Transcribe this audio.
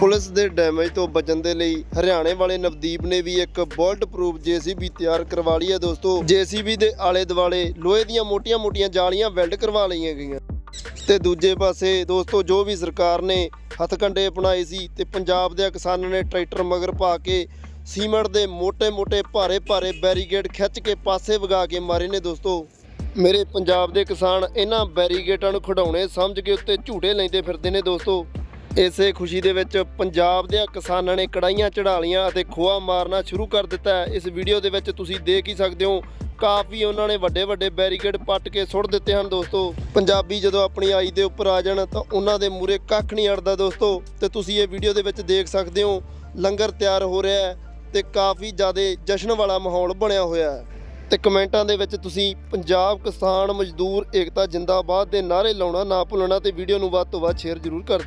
Police ਦੇ damage ਤੋਂ ਬਚਣ ਦੇ ਲਈ ਹਰਿਆਣੇ ਵਾਲੇ ਨਵਦੀਪ ਨੇ ਵੀ ਇੱਕ ਬੁਲਟ ਪ੍ਰੂਫ ਜੀਸੀਬੀ ਤਿਆਰ ਕਰਵਾ ਲਈ ਹੈ ਦੋਸਤੋ। ਜੀਸੀਬੀ ਦੇ ਆਲੇ ਦੁਆਲੇ ਲੋਹੇ ਦੀਆਂ ਮੋਟੀਆਂ-ਮੋਟੀਆਂ ਜਾਲੀਆਂ ਵੈਲਡ ਕਰਵਾ ਲਈਆਂ ਗਈਆਂ। ਤੇ ਦੂਜੇ ਪਾਸੇ ਦੋਸਤੋ, ਜੋ ਵੀ ਸਰਕਾਰ ਨੇ ਹੱਥਕੰਡੇ ਅਪਣਾਏ ਸੀ ਤੇ ਪੰਜਾਬ ਦੇ ਕਿਸਾਨਾਂ ਨੇ ਟਰੈਕਟਰ ਮਗਰ ਪਾ ਕੇ ਸੀਮੈਂਟ ਦੇ ਮੋٹے-ਮੋٹے ਭਾਰੇ-ਭਾਰੇ ਬੈਰੀਗੇਡ ਖਿੱਚ ਕੇ ਪਾਸੇ ਵਗਾ ਕੇ ਮਾਰੇ ਨੇ ਦੋਸਤੋ। ਮੇਰੇ ਪੰਜਾਬ ਦੇ ਕਿਸਾਨ ਇਹਨਾਂ ਬੈਰੀਕੇਡਾਂ ਨੂੰ ਖਡਾਉਣੇ ਸਮਝ ਕੇ ਉੱਤੇ ਝੂਟੇ ਲੈਂਦੇ ਫਿਰਦੇ ਨੇ ਦੋਸਤੋ। ਇਸੇ ਖੁਸ਼ੀ ਦੇ ਵਿੱਚ ਪੰਜਾਬ ਦੇ ਕਿਸਾਨਾਂ ਨੇ ਕੜਾਈਆਂ ਚੜਾ ਲੀਆਂ ਅਤੇ ਖੋਆ ਮਾਰਨਾ ਸ਼ੁਰੂ ਕਰ ਦਿੱਤਾ ਹੈ। ਇਸ ਵੀਡੀਓ ਦੇ ਵਿੱਚ ਤੁਸੀਂ ਦੇਖ ਹੀ ਸਕਦੇ ਹੋ, ਕਾਫੀ ਉਹਨਾਂ ਨੇ ਵੱਡੇ ਵੱਡੇ ਬੈਰੀਕੇਡ ਪੱਟ ਕੇ ਸੁੱਟ ਦਿੱਤੇ ਹਨ ਦੋਸਤੋ। ਪੰਜਾਬੀ ਜਦੋਂ ਆਪਣੀ ਆਈ ਦੇ ਉੱਪਰ ਆ ਜਾਣ ਤਾਂ ਉਹਨਾਂ ਦੇ ਮੂਰੇ ਕੱਖ ਨਹੀਂ ਅੜਦਾ ਦੋਸਤੋ। ਤੇ ਤੁਸੀਂ ਇਹ ਵੀਡੀਓ ਦੇ ਵਿੱਚ ਦੇਖ ਸਕਦੇ ਹੋ, ਲੰਗਰ ਤਿਆਰ ਹੋ ਰਿਹਾ ਹੈ ਤੇ ਕਾਫੀ ਜ਼ਿਆਦਾ ਜਸ਼ਨ ਵਾਲਾ ਮਾਹੌਲ ਬਣਿਆ ਹੋਇਆ ਹੈ। ਤੇ ਕਮੈਂਟਾਂ ਦੇ ਵਿੱਚ ਤੁਸੀਂ ਪੰਜਾਬ ਕਿਸਾਨ ਮਜ਼ਦੂਰ ਏਕਤਾ ਜਿੰਦਾਬਾਦ ਦੇ ਨਾਅਰੇ ਲਾਉਣਾ, ਨਾ ਭੁੱਲਣਾ ਤੇ ਵੀਡੀਓ ਨੂੰ ਵੱਧ ਤੋਂ ਵੱਧ ਸ਼ੇਅਰ ਜ਼ਰੂਰ ਕਰ ਦਿਓ।